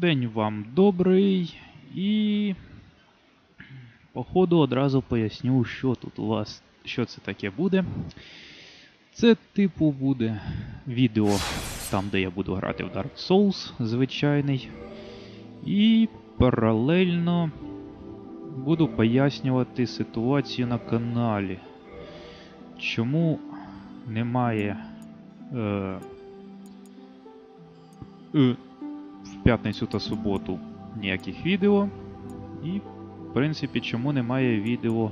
День вам добрий і. Походу одразу поясню, що тут у вас, що це таке буде. Це, типу, буде відео там, де я буду грати в Dark Souls, звичайний. І паралельно буду пояснювати ситуацію на каналі. Чому немає. Е, е, п'ятницю та суботу ніяких відео. І, в принципі, чому немає відео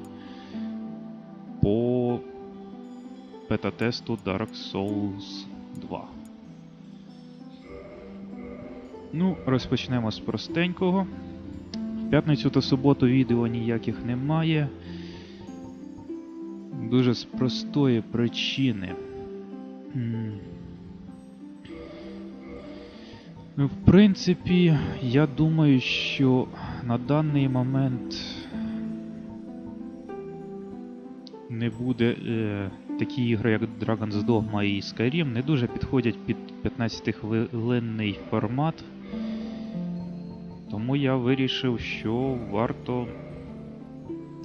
по бета-тесту Dark Souls 2. Ну, розпочнемо з простенького. В п'ятницю та суботу відео ніяких немає. Дуже з простої причини. Ну, в принципі, я думаю, що на даний момент не буде е, такі ігри, як Dragon's Dogma і Skyrim, не дуже підходять під 15-хвилинний формат. Тому я вирішив, що варто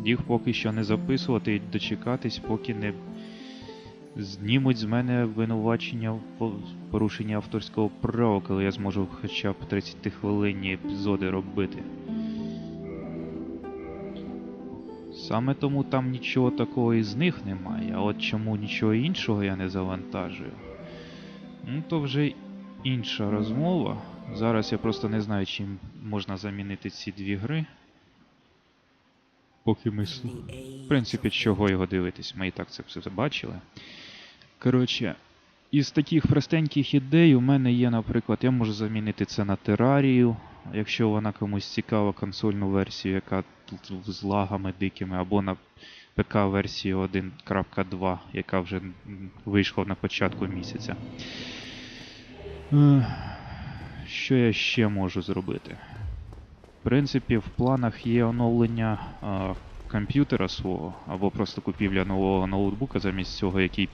їх поки що не записувати і дочекатись, поки не знімуть з мене обвинувачення в порушенні авторського права, коли я зможу хоча б 30-хвилинні епізоди робити. Саме тому там нічого такого із них немає, а от чому нічого іншого я не завантажую. Ну то вже інша розмова. Зараз я просто не знаю, чим можна замінити ці дві гри. Поки ми. В принципі, чого його дивитись, ми і так це все бачили. Коротше, із таких простеньких ідей у мене є, наприклад, я можу замінити це на терарію, якщо вона комусь цікава консольну версію, яка тут з лагами дикими, або на ПК-версію 1.2, яка вже вийшла на початку місяця. Що я ще можу зробити? В принципі, в планах є оновлення комп'ютера свого, або просто купівля нового ноутбука замість цього, який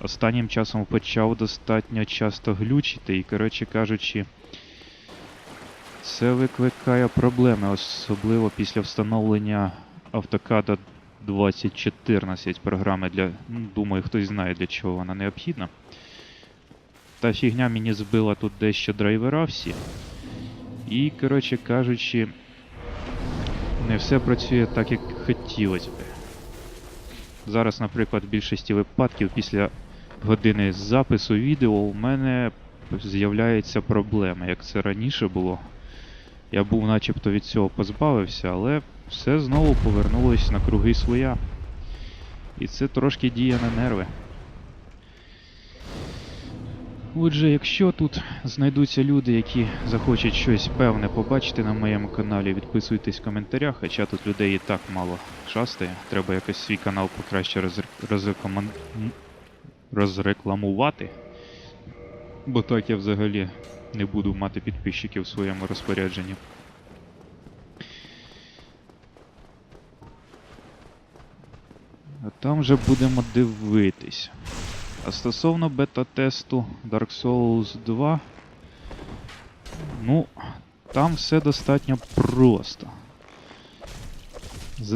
останнім часом почав достатньо часто глючити, і, коротше кажучи, це викликає проблеми, особливо після встановлення AutoCAD 2014 програми для. Ну, думаю, хтось знає для чого вона необхідна. Та фігня мені збила тут дещо драйвера всі. І, коротше кажучи, не все працює так, як хотілося би. Зараз, наприклад, в більшості випадків після години запису відео у мене з'являється проблема, як це раніше було. Я був начебто від цього позбавився, але все знову повернулось на круги своя. І це трошки діє на нерви. Отже, якщо тут знайдуться люди, які захочуть щось певне побачити на моєму каналі, відписуйтесь в коментарях, хоча тут людей і так мало шастає. Треба якось свій канал покраще розрекомен... розрекламувати. Бо так я взагалі не буду мати підписчиків в своєму розпорядженні. А там вже будемо дивитись. А стосовно бета-тесту Dark Souls 2, ну, там все достатньо просто.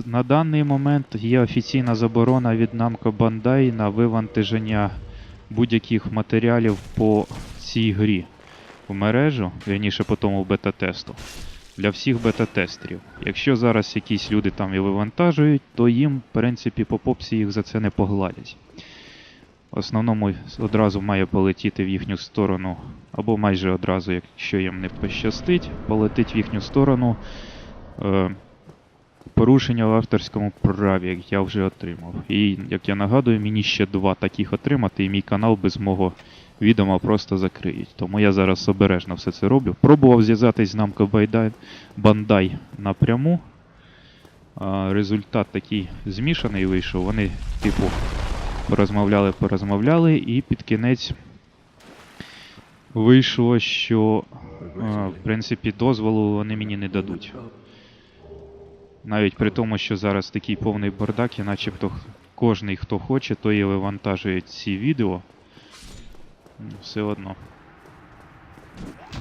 На даний момент є офіційна заборона від Namco Bandai на вивантаження будь-яких матеріалів по цій грі в мережу, вірніше по тому бета-тесту, для всіх бета-тестерів. Якщо зараз якісь люди там і вивантажують, то їм, в принципі, по попсі їх за це не погладять. В основному одразу має полетіти в їхню сторону, або майже одразу, якщо їм не пощастить, полетить в їхню сторону е, порушення в авторському праві, як я вже отримав. І, як я нагадую, мені ще два таких отримати, і мій канал без мого відома просто закриють. Тому я зараз обережно все це роблю. Пробував зв'язатись з Namco Bandai- Bandai напряму. Результат такий змішаний вийшов. Вони, типу, порозмовляли, порозмовляли, і під кінець вийшло, що в принципі дозволу вони мені не дадуть. Навіть при тому, що зараз такий повний бардак, і начебто кожний, хто хоче, той і вивантажує ці відео. Все одно.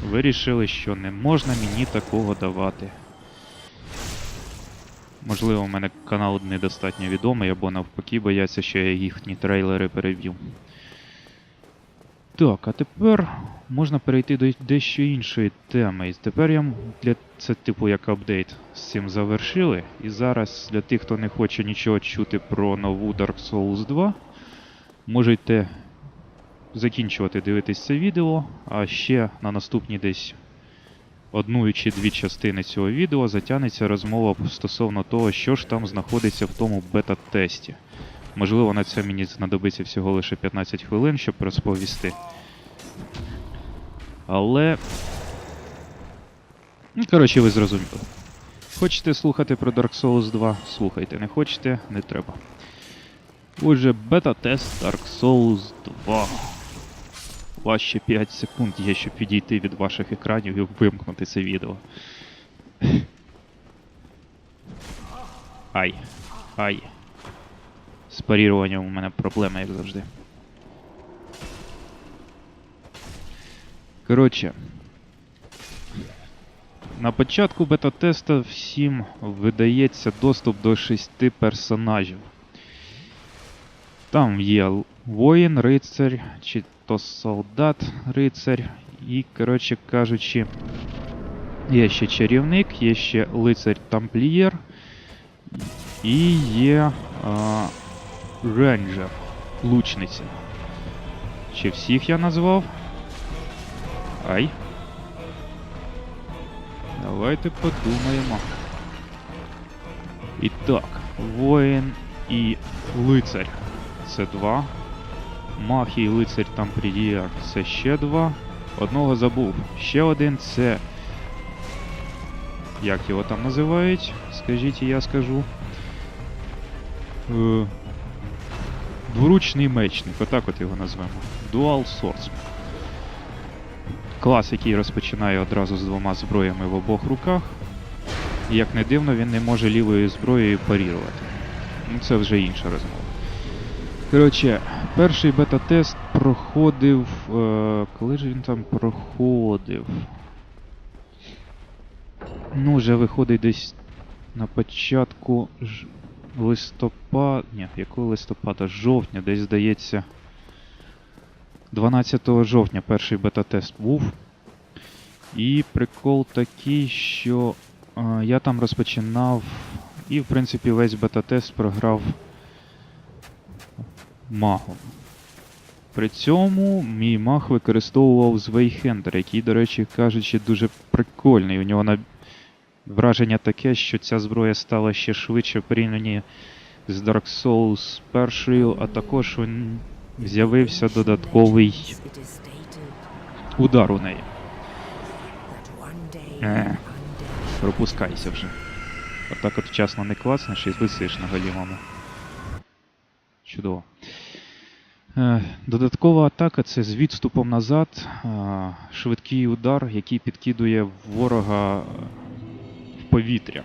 вирішили, що не можна мені такого давати. Можливо, у мене канал недостатньо відомий, або навпаки бояться, що я їхні трейлери переб'ю. Так, а тепер можна перейти до дещо іншої теми. І тепер я для це типу як апдейт з цим завершили. І зараз для тих, хто не хоче нічого чути про нову Dark Souls 2, можете закінчувати дивитись це відео, а ще на наступні десь одну чи дві частини цього відео затягнеться розмова стосовно того, що ж там знаходиться в тому бета-тесті. Можливо, на це мені знадобиться всього лише 15 хвилин, щоб розповісти. Але. Ну, коротше, ви зрозуміли. Хочете слухати про Dark Souls 2? Слухайте, не хочете, не треба. Отже, бета-тест Dark Souls 2. У вас ще 5 секунд є, щоб відійти від ваших екранів і вимкнути це відео. Ай. Ай. З паріруванням у мене проблема, як завжди. Коротше. На початку бета-теста всім видається доступ до шести персонажів. Там є воїн, рицарь, чи то солдат, рицарь, і, коротше кажучи, є ще чарівник, є ще лицар тамплієр, і є а, рейнджер, лучниця. Чи всіх я назвав? Ай. Давайте подумаємо. І так, воїн і лицар. Це два. Мах і лицар Тамплієр це ще два. Одного забув. Ще один це. Як його там називають? Скажіть, і я скажу. Е, Двуручний мечник, отак от його назвемо. Dual Swordsman. Клас, який розпочинає одразу з двома зброями в обох руках. Як не дивно, він не може лівою зброєю парірувати. Ну, це вже інша розмова. Коротше, перший бета-тест проходив. Е, коли ж він там проходив? Ну, вже виходить десь на початку ж... листопада. Ні, якого листопада? Жовтня, десь здається. 12 жовтня перший бета-тест був. І прикол такий, що е, я там розпочинав. І, в принципі, весь бета-тест програв магом. При цьому мій маг використовував Звейхендер, який, до речі, кажучи, дуже прикольний. У нього на... враження таке, що ця зброя стала ще швидше в з Dark Souls першою, а також з'явився додатковий удар у неї. day, Пропускайся вже. Отак от вчасно не клацнеш і висиш на голімому. Чудово. Е, Додаткова атака це з відступом назад. е, Швидкий удар, який підкидує ворога е, в повітря.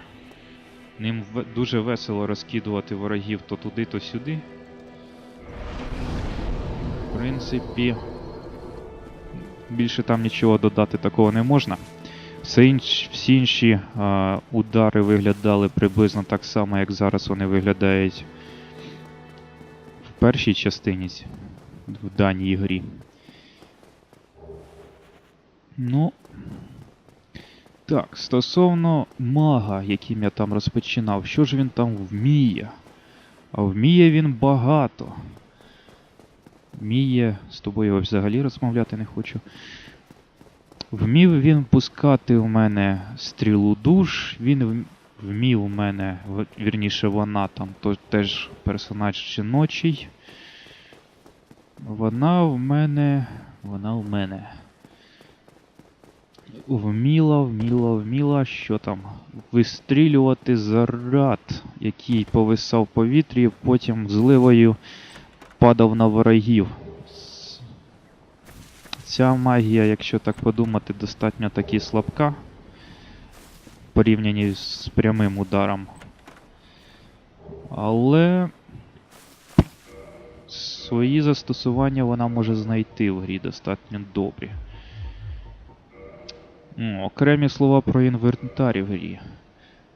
Ним дуже весело розкидувати ворогів то туди, то сюди. В принципі, більше там нічого додати такого не можна. Всі інші удари виглядали приблизно так само, як зараз вони виглядають першій частині в даній грі. Ну. Так, стосовно мага, яким я там розпочинав, що ж він там вміє? А вміє він багато. Вміє, з тобою взагалі розмовляти не хочу. Вмів він пускати у мене стрілу душ, він вм- вмів у мене, вірніше, вона там то, теж персонаж жіночий. Вона в мене. Вона в мене. Вміла, вміла, вміла, що там? Вистрілювати заряд, який повисав в повітрі, потім зливою падав на ворогів. Ця магія, якщо так подумати, достатньо таки слабка порівнянні з прямим ударом. Але свої застосування вона може знайти в грі достатньо добрі. М, Окремі слова про інвентарі в грі.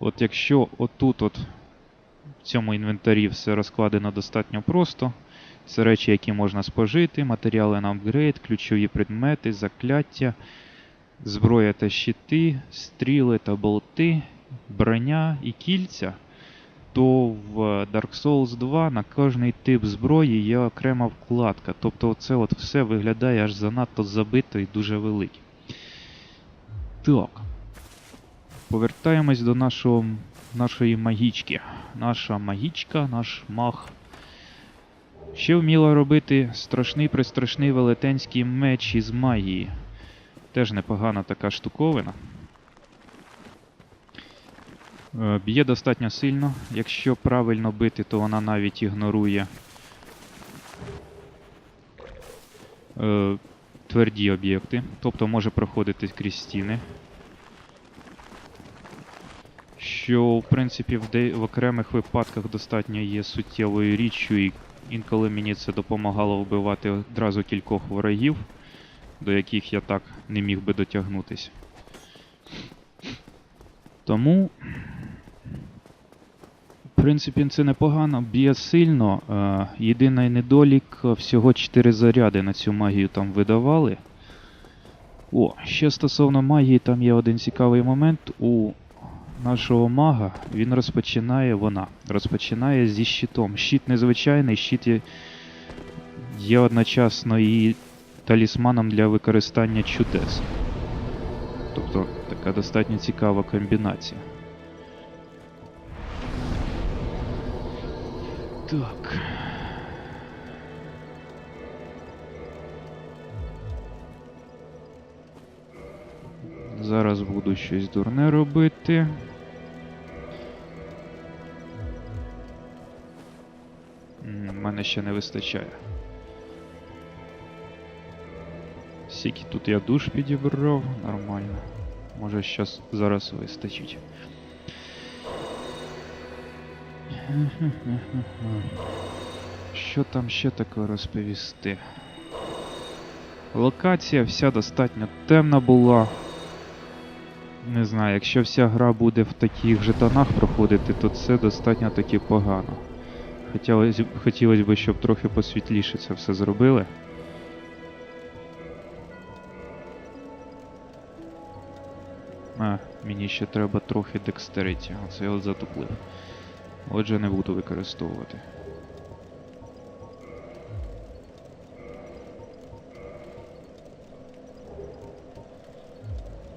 От якщо отут от в цьому інвентарі все розкладено достатньо просто. Це речі, які можна спожити, матеріали на апгрейд, ключові предмети, закляття, зброя та щити, стріли та болти, броня і кільця, то в Dark Souls 2 на кожний тип зброї є окрема вкладка. Тобто це от все виглядає аж занадто забито і дуже велике. Так. Повертаємось до нашого, нашої магічки. Наша магічка, наш маг. Ще вміла робити страшний пристрашний велетенський меч із магії. Теж непогана така штуковина. Е, Б'є достатньо сильно. Якщо правильно бити, то вона навіть ігнорує е, тверді об'єкти, тобто може проходити крізь стіни. Що, в принципі, в, де... в окремих випадках достатньо є суттєвою річчю, і інколи мені це допомагало вбивати одразу кількох ворогів, до яких я так не міг би дотягнутися. Тому, в принципі, це непогано, б'є сильно. Е, єдиний недолік е, всього 4 заряди на цю магію там видавали. О, ще стосовно магії, там є один цікавий момент. У нашого мага він розпочинає, вона розпочинає зі щитом. Щит незвичайний, щит є, є одночасно і талісманом для використання чудес. Тобто така достатньо цікава комбінація. Так. Зараз буду щось дурне робити. М, Мене ще не вистачає. Скільки тут я душ підібрав, нормально. Може щас зараз вистачить. Що там ще таке розповісти? Локація вся достатньо темна була. Не знаю, якщо вся гра буде в таких же тонах проходити, то це достатньо таки погано. Хотілося, хотілося б, щоб трохи посвітліше це все зробили. А, мені ще треба трохи декстериті, оце я от затуплив. Отже, не буду використовувати.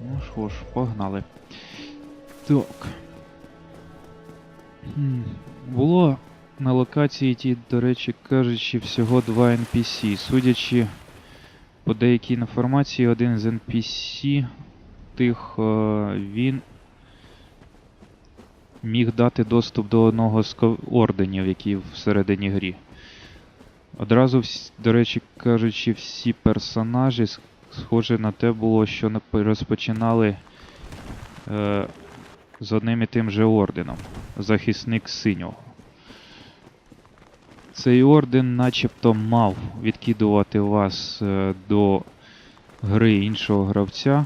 Ну що ж, погнали. Так. Було на локації ті, до речі, кажучи, всього два NPC. Судячи по деякій інформації, один з NPC тих е, він міг дати доступ до одного з орденів, які всередині грі. Одразу, до речі, кажучи, всі персонажі схоже на те було, що розпочинали е, з одним і тим же орденом. Захисник синього. Цей орден начебто мав відкидувати вас е, до гри іншого гравця,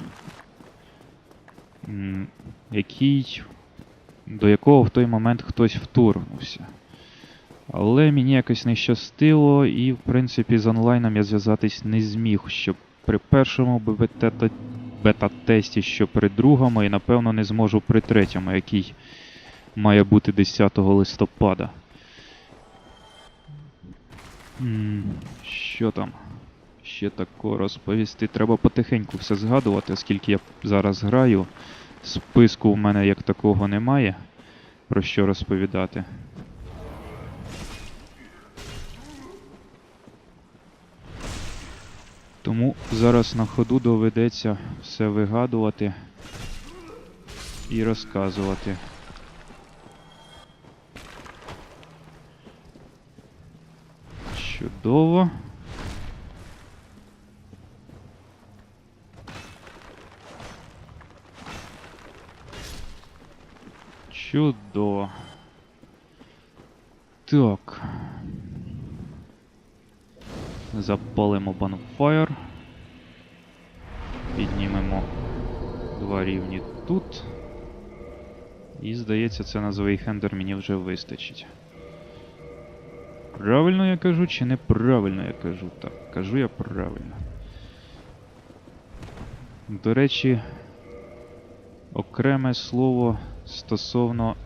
який, до якого в той момент хтось вторгнувся. Але мені якось не щастило, і, в принципі, з онлайном я зв'язатись не зміг, що при першому бета- бета-тесті, що при другому, і напевно не зможу при третьому, який має бути 10 листопада. Що там? Ще тако розповісти. Треба потихеньку все згадувати, оскільки я зараз граю. Списку в мене як такого немає. Про що розповідати. Тому зараз на ходу доведеться все вигадувати і розказувати. Чудово. Чудово. Так. Запалимо bonfire. Піднімемо два рівні тут. І здається, це на Звейхендер мені вже вистачить. Правильно я кажу чи неправильно я кажу? Так, кажу я правильно. До речі, окреме слово стосовно